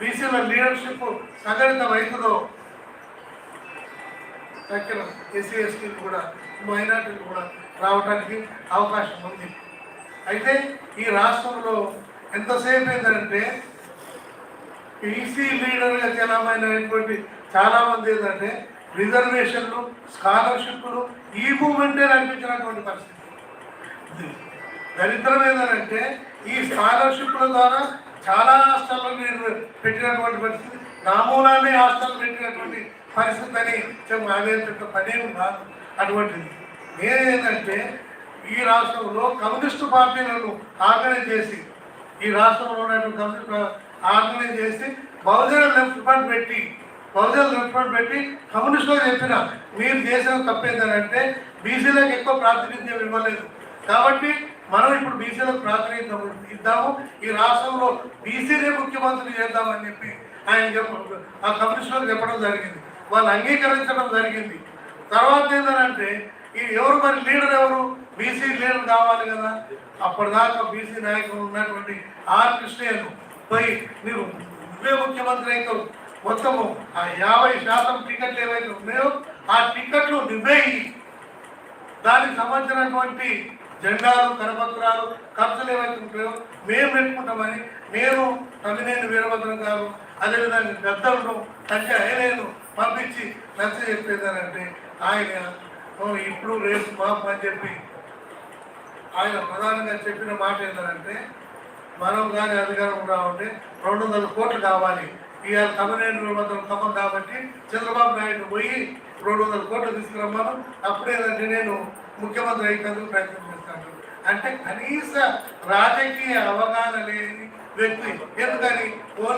బీసీల లీడర్షిప్ సంఘటితం రైతులు తక్కిన ఎస్సీ ఎస్టీలు కూడా మైనార్టీలు కూడా రావడానికి అవకాశం ఉంది. అయితే ఈ రాష్ట్రంలో ఎంతసేపు ఏంటంటే బీసీ లీడర్గా చలామైనటువంటి చాలా మంది ఏంటంటే రిజర్వేషన్లు స్కాలర్షిప్లు ఈ మూమెంటే నడిపించినటువంటి పరిస్థితి. దరిద్రం ఏంటంటే ఈ స్కాలర్షిప్ల ద్వారా చాలా హాస్టల్లో నేను పెట్టినటువంటి పరిస్థితి నా మూలాన్ని హాస్టల్ పెట్టినటువంటి పరిస్థితి అని చెప్పి పనేం కాదు అటువంటిది. నేనేంటంటే ఈ రాష్ట్రంలో కమ్యూనిస్టు పార్టీలను ఆర్గనైజ్ చేసి ఈ రాష్ట్రంలో ఉన్నటువంటి కమ్యూనిస్ట్ ఆర్గనైజ్ చేసి బహుజన లెఫ్ట్ ఫ్రంట్ పెట్టి బహుజన లెఫ్ట్ ఫ్రంట్ పెట్టి కమ్యూనిస్టులకు చెప్పిన మీరు చేసిన తప్పేంటంటే బీసీలకు ఎక్కువ ప్రాతినిధ్యం ఇవ్వలేదు. కాబట్టి మనం ఇప్పుడు బీసీలకు ప్రాతినిధ్యం ఇద్దాము. ఈ రాష్ట్రంలో బీసీనే ముఖ్యమంత్రి చేద్దామని చెప్పి ఆయన చెప్ప ఆ కమిషనర్ చెప్పడం జరిగింది. వాళ్ళు అంగీకరించడం జరిగింది. తర్వాత ఏంటంటే ఈ ఎవరు మరి లీడర్ ఎవరు? బీసీ లీడర్ కావాలి కదా. అప్పటిదాకా బీసీ నాయకులు ఉన్నటువంటి ఆర్ కృష్ణయ్యను పోయి మీరు నువ్వే ముఖ్యమంత్రి అయితే మొత్తము ఆ యాభై శాతం టికెట్లు ఏవైతే ఉన్నాయో ఆ టికెట్లు నువ్వే దానికి సంబంధించినటువంటి జెండాలు కరపత్రాలు ఖర్చులు ఏవైతే ఉంటాయో మేము పెట్టుకుంటామని నేను తమ్మినేని వీరభద్రం గారు అదేవిధంగా పెద్దలను అంటే ఆయనను పంపించి నచ్చ చెప్పేదానంటే ఆయన ఇప్పుడు రేపు పాపం అని చెప్పి ఆయన ప్రధానంగా చెప్పిన మాట ఏంటంటే మనం కానీ అధికారం రావాలంటే రెండు వందల కోట్లు కావాలి. ఇవాళ తమనేని వందల ఖమ్మం కాబట్టి చంద్రబాబు నాయుడు పోయి రెండు వందల కోట్లు తీసుకురమ్మాను. అప్పుడేదంటే నేను ముఖ్యమంత్రి అయినందుకు ప్రయత్నం చేస్తాను. అంటే కనీస రాజకీయ అవగాహన లేని వ్యక్తి. ఎందుకని? ఓన్లీ